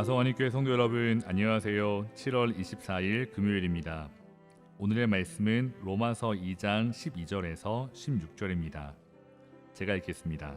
나성환님교회 성도 여러분 안녕하세요. 7월 24일 금요일입니다. 오늘의 말씀은 로마서 2장 12절에서 16절입니다. 제가 읽겠습니다.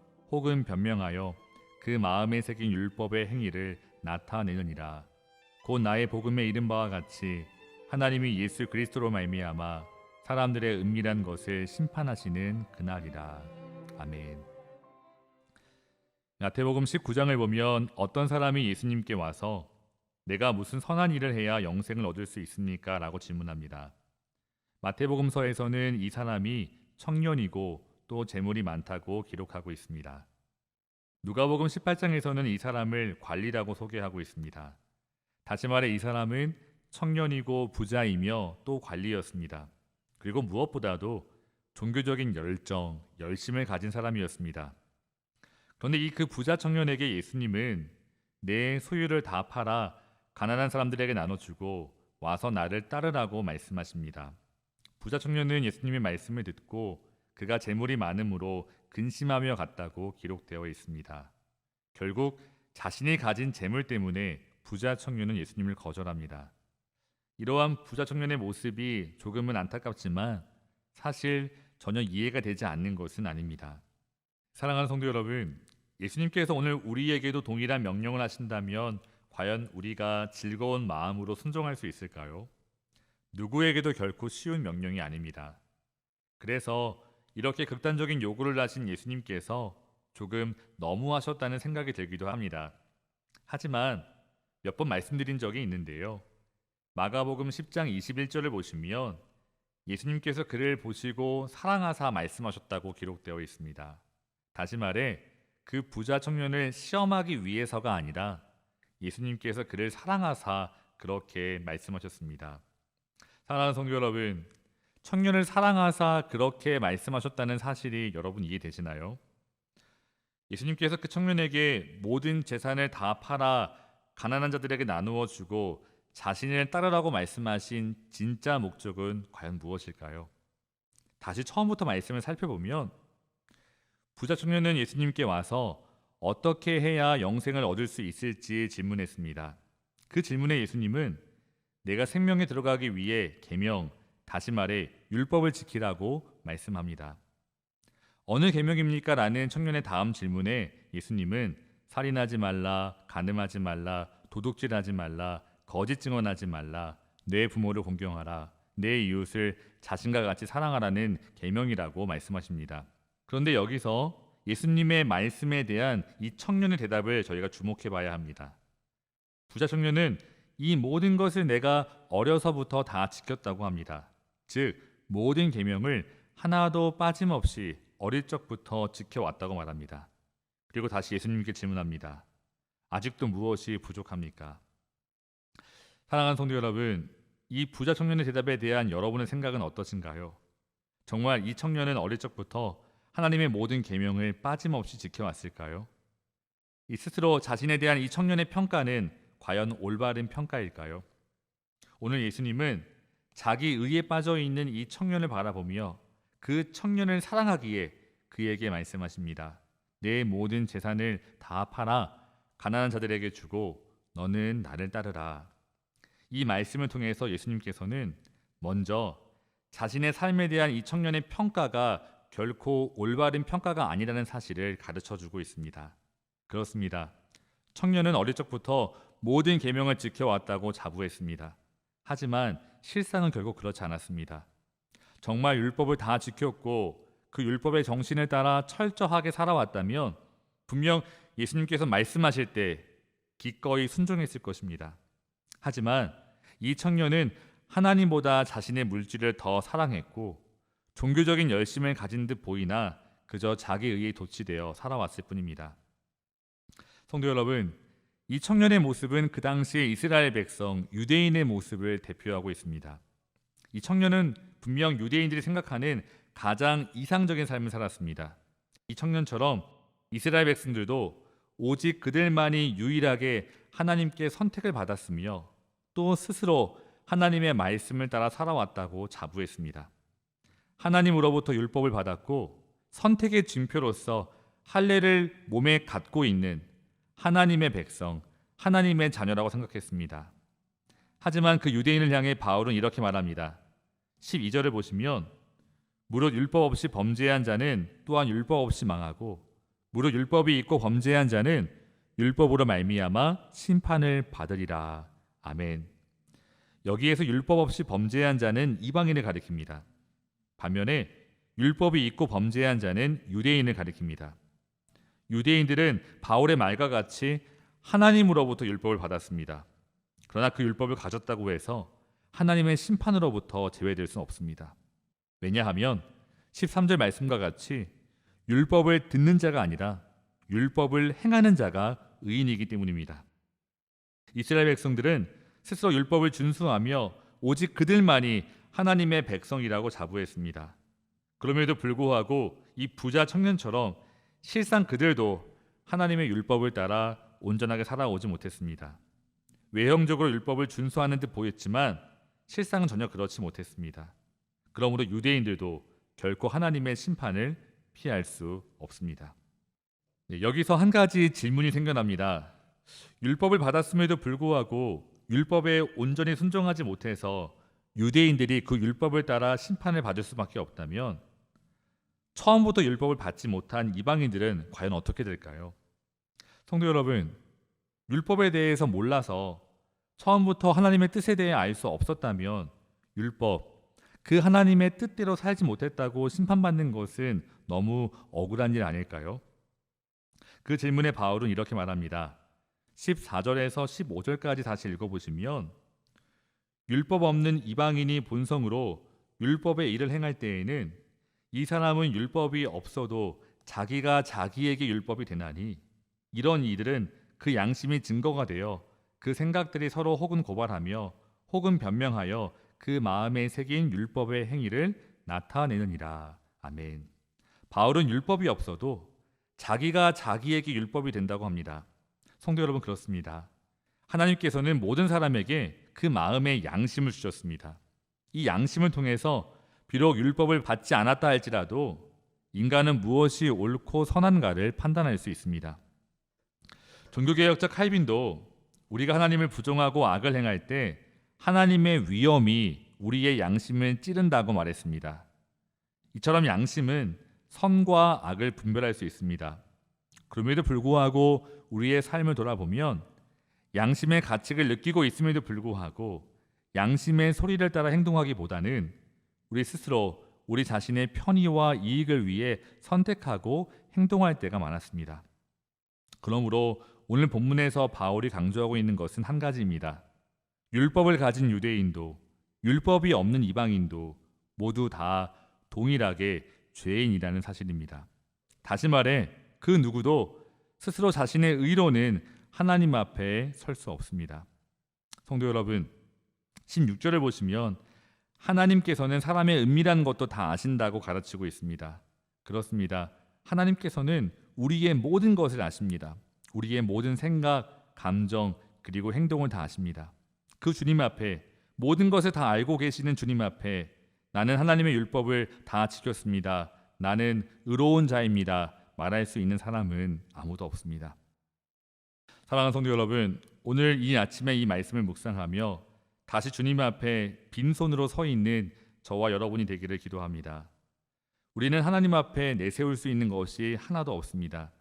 혹은 변명하여 그 마음에 새긴 율법의 행위를 나타내느니라 곧 나의 복음에 이른 바와 같이 하나님이 예수 그리스도로 말미암아 사람들의 은밀한 것을 심판하시는 그날이라 아멘. 마태복음 19장을 보면 어떤 사람이 예수님께 와서 내가 무슨 선한 일을 해야 영생을 얻을 수 있습니까? 라고 질문합니다. 마태복음서에서는 이 사람이 청년이고 또 재물이 많다고 기록하고 있습니다. 누가복음 18장에서는 이 사람을 관리라고 소개하고 있습니다. 다시 말해 이 사람은 청년이고 부자이며 또 관리였습니다. 그리고 무엇보다도 종교적인 열정, 열심을 가진 사람이었습니다. 그런데 이 그 부자 청년에게 예수님은 내 소유를 다 팔아 가난한 사람들에게 나눠주고 와서 나를 따르라고 말씀하십니다. 부자 청년은 예수님의 말씀을 듣고 그가 재물이 많음으로 근심하며 갔다고 기록되어 있습니다. 결국 자신이 가진 재물 때문에 부자 청년은 예수님을 거절합니다. 이러한 부자 청년의 모습이 조금은 안타깝지만 사실 전혀 이해가 되지 않는 것은 아닙니다. 사랑하는 성도 여러분, 예수님께서 오늘 우리에게도 동일한 명령을 하신다면 과연 우리가 즐거운 마음으로 순종할 수 있을까요? 누구에게도 결코 쉬운 명령이 아닙니다. 그래서 이렇게 극단적인 요구를 하신 예수님께서 조금 너무하셨다는 생각이 들기도 합니다. 하지만 몇 번 말씀드린 적이 있는데요. 마가복음 10장 21절을 보시면 예수님께서 그를 보시고 사랑하사 말씀하셨다고 기록되어 있습니다. 다시 말해 그 부자 청년을 시험하기 위해서가 아니라 예수님께서 그를 사랑하사 그렇게 말씀하셨습니다. 사랑하는 성도 여러분, 청년을 사랑하사 그렇게 말씀하셨다는 사실이 여러분 이해되시나요? 예수님께서 그 청년에게 모든 재산을 다 팔아 가난한 자들에게 나누어 주고 자신을 따르라고 말씀하신 진짜 목적은 과연 무엇일까요? 다시 처음부터 말씀을 살펴보면 부자 청년은 예수님께 와서 어떻게 해야 영생을 얻을 수 있을지 질문했습니다. 그 질문에 예수님은 내가 생명에 들어가기 위해 계명, 다시 말해 율법을 지키라고 말씀합니다. 어느 계명입니까? 라는 청년의 다음 질문에 예수님은 살인하지 말라, 간음하지 말라, 도둑질하지 말라, 거짓 증언하지 말라, 내 부모를 공경하라, 내 이웃을 자신과 같이 사랑하라는 계명이라고 말씀하십니다. 그런데 여기서 예수님의 말씀에 대한 이 청년의 대답을 저희가 주목해 봐야 합니다. 부자 청년은 이 모든 것을 내가 어려서부터 다 지켰다고 합니다. 즉 모든 계명을 하나도 빠짐없이 어릴 적부터 지켜왔다고 말합니다. 그리고 다시 예수님께 질문합니다. 아직도 무엇이 부족합니까? 사랑하는 성도 여러분, 이 부자 청년의 대답에 대한 여러분의 생각은 어떠신가요? 정말 이 청년은 어릴 적부터 하나님의 모든 계명을 빠짐없이 지켜왔을까요? 이 스스로 자신에 대한 이 청년의 평가는 과연 올바른 평가일까요? 오늘 예수님은 자기 의에 빠져 있는 이 청년을 바라보며 그 청년을 사랑하기에 그에게 말씀하십니다. 내 모든 재산을 다 팔아 가난한 자들에게 주고 너는 나를 따르라. 이 말씀을 통해서 예수님께서는 먼저 자신의 삶에 대한 이 청년의 평가가 결코 올바른 평가가 아니라는 사실을 가르쳐 주고 있습니다. 그렇습니다. 청년은 어릴 적부터 모든 계명을 지켜왔다고 자부했습니다. 하지만 실상은 결국 그렇지 않았습니다. 정말 율법을 다 지켰고 그 율법의 정신을 따라 철저하게 살아왔다면 분명 예수님께서 말씀하실 때 기꺼이 순종했을 것입니다. 하지만 이 청년은 하나님보다 자신의 물질을 더 사랑했고 종교적인 열심을 가진 듯 보이나 그저 자기 의에 도취되어 살아왔을 뿐입니다. 성도 여러분, 이 청년의 모습은 그 당시의 이스라엘 백성 유대인의 모습을 대표하고 있습니다. 이 청년은 분명 유대인들이 생각하는 가장 이상적인 삶을 살았습니다. 이 청년처럼 이스라엘 백성들도 오직 그들만이 유일하게 하나님께 선택을 받았으며 또 스스로 하나님의 말씀을 따라 살아왔다고 자부했습니다. 하나님으로부터 율법을 받았고 선택의 징표로서 할례를 몸에 갖고 있는 하나님의 백성, 하나님의 자녀라고 생각했습니다. 하지만 그 유대인을 향해 바울은 이렇게 말합니다. 12절을 보시면 무릇 율법 없이 범죄한 자는 또한 율법 없이 망하고 무릇 율법이 있고 범죄한 자는 율법으로 말미암아 심판을 받으리라. 아멘. 여기에서 율법 없이 범죄한 자는 이방인을 가리킵니다. 반면에 율법이 있고 범죄한 자는 유대인을 가리킵니다. 유대인들은 바울의 말과 같이 하나님으로부터 율법을 받았습니다. 그러나 그 율법을 가졌다고 해서 하나님의 심판으로부터 제외될 수는 없습니다. 왜냐하면 13절 말씀과 같이 율법을 듣는 자가 아니라 율법을 행하는 자가 의인이기 때문입니다. 이스라엘 백성들은 스스로 율법을 준수하며 오직 그들만이 하나님의 백성이라고 자부했습니다. 그럼에도 불구하고 이 부자 청년처럼 실상 그들도 하나님의 율법을 따라 온전하게 살아오지 못했습니다. 외형적으로 율법을 준수하는 듯 보였지만 실상은 전혀 그렇지 못했습니다. 그러므로 유대인들도 결코 하나님의 심판을 피할 수 없습니다. 네, 여기서 한 가지 질문이 생겨납니다. 율법을 받았음에도 불구하고 율법에 온전히 순종하지 못해서 유대인들이 그 율법을 따라 심판을 받을 수밖에 없다면 처음부터 율법을 받지 못한 이방인들은 과연 어떻게 될까요? 성도 여러분, 율법에 대해서 몰라서 처음부터 하나님의 뜻에 대해 알 수 없었다면 율법, 그 하나님의 뜻대로 살지 못했다고 심판받는 것은 너무 억울한 일 아닐까요? 그 질문에 바울은 이렇게 말합니다. 14절에서 15절까지 다시 읽어보시면 율법 없는 이방인이 본성으로 율법의 일을 행할 때에는 이 사람은 율법이 없어도 자기가 자기에게 율법이 되나니 이런 이들은 그 양심이 증거가 되어 그 생각들이 서로 혹은 고발하며 혹은 변명하여 그 마음에 새긴 율법의 행위를 나타내느니라. 아멘. 바울은 율법이 없어도 자기가 자기에게 율법이 된다고 합니다. 성도 여러분 그렇습니다. 하나님께서는 모든 사람에게 그 마음의 양심을 주셨습니다. 이 양심을 통해서 비록 율법을 받지 않았다 할지라도 인간은 무엇이 옳고 선한가를 판단할 수 있습니다. 종교개혁자 칼빈도 우리가 하나님을 부정하고 악을 행할 때 하나님의 위험이 우리의 양심을 찌른다고 말했습니다. 이처럼 양심은 선과 악을 분별할 수 있습니다. 그럼에도 불구하고 우리의 삶을 돌아보면 양심의 가치를 느끼고 있음에도 불구하고 양심의 소리를 따라 행동하기보다는 우리 스스로 우리 자신의 편의와 이익을 위해 선택하고 행동할 때가 많았습니다. 그러므로 오늘 본문에서 바울이 강조하고 있는 것은 한 가지입니다. 율법을 가진 유대인도 율법이 없는 이방인도 모두 다 동일하게 죄인이라는 사실입니다. 다시 말해 그 누구도 스스로 자신의 의로는 하나님 앞에 설 수 없습니다. 성도 여러분, 16절을 보시면 하나님께서는 사람의 은밀한 것도 다 아신다고 가르치고 있습니다. 그렇습니다. 하나님께서는 우리의 모든 것을 아십니다. 우리의 모든 생각, 감정, 그리고 행동을 다 아십니다. 그 주님 앞에 모든 것을 다 알고 계시는 주님 앞에 나는 하나님의 율법을 다 지켰습니다. 나는 의로운 자입니다. 말할 수 있는 사람은 아무도 없습니다. 사랑하는 성도 여러분, 오늘 이 아침에 이 말씀을 묵상하며 다시 주님 앞에 빈손으로 서 있는 저와 여러분이 되기를 기도합니다. 우리는 하나님 앞에 내세울 수 있는 것이 하나도 없습니다.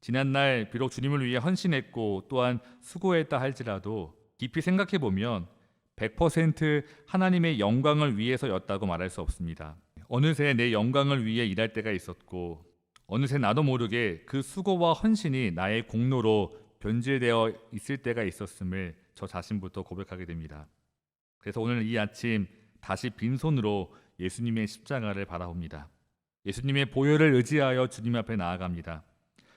지난날 비록 주님을 위해 헌신했고 또한 수고했다 할지라도 깊이 생각해 보면 100% 하나님의 영광을 위해서였다고 말할 수 없습니다. 어느새 내 영광을 위해 일할 때가 있었고 어느새 나도 모르게 그 수고와 헌신이 나의 공로로 변질되어 있을 때가 있었음을 저 자신부터 고백하게 됩니다. 그래서 오늘 이 아침 다시 빈손으로 예수님의 십자가를 바라봅니다. 예수님의 보혈을 의지하여 주님 앞에 나아갑니다.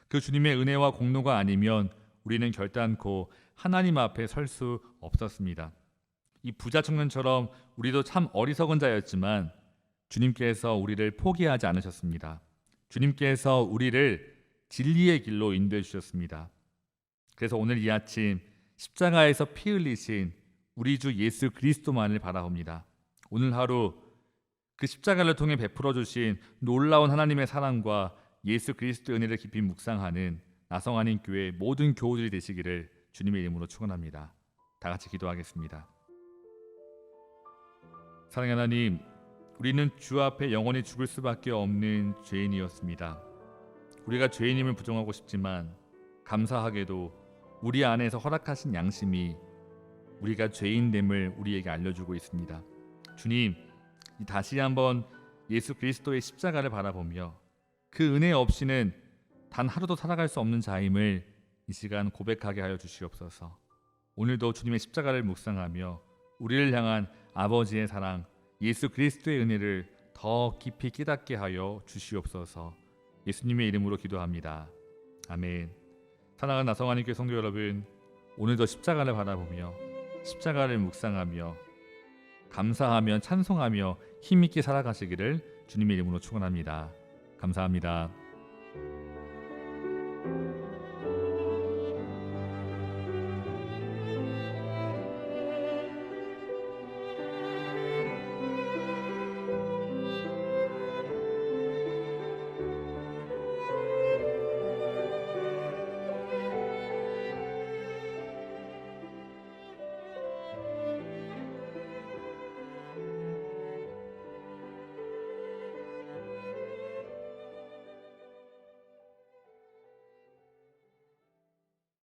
그 주님의 은혜와 공로가 아니면 우리는 결단코 하나님 앞에 설 수 없었습니다. 이 부자 청년처럼 우리도 참 어리석은 자였지만 주님께서 우리를 포기하지 않으셨습니다. 주님께서 우리를 진리의 길로 인도해 주셨습니다. 그래서 오늘 이 아침 십자가에서 피 흘리신 우리 주 예수 그리스도만을 바라봅니다. 오늘 하루 그 십자가를 통해 베풀어 주신 놀라운 하나님의 사랑과 예수 그리스도의 은혜를 깊이 묵상하는 나성하는 교회 모든 교우들이 되시기를 주님의 이름으로 축원합니다. 다 같이 기도하겠습니다. 사랑하는 하나님, 우리는 주 앞에 영원히 죽을 수밖에 없는 죄인이었습니다. 우리가 죄인임을 부정하고 싶지만 감사하게도 우리 안에서 허락하신 양심이 우리가 죄인됨을 우리에게 알려주고 있습니다. 주님, 다시 한번 예수 그리스도의 십자가를 바라보며 그 은혜 없이는 단 하루도 살아갈 수 없는 자임을 이 시간 고백하게 하여 주시옵소서. 오늘도 주님의 십자가를 묵상하며 우리를 향한 아버지의 사랑, 예수 그리스도의 은혜를 더 깊이 깨닫게 하여 주시옵소서. 예수님의 이름으로 기도합니다. 아멘. 사랑하는 교회 성도 여러분, 오늘도 십자가를 바라보며 십자가를 묵상하며 감사하며 찬송하며 힘있게 살아가시기를 주님의 이름으로 축원합니다. 감사합니다.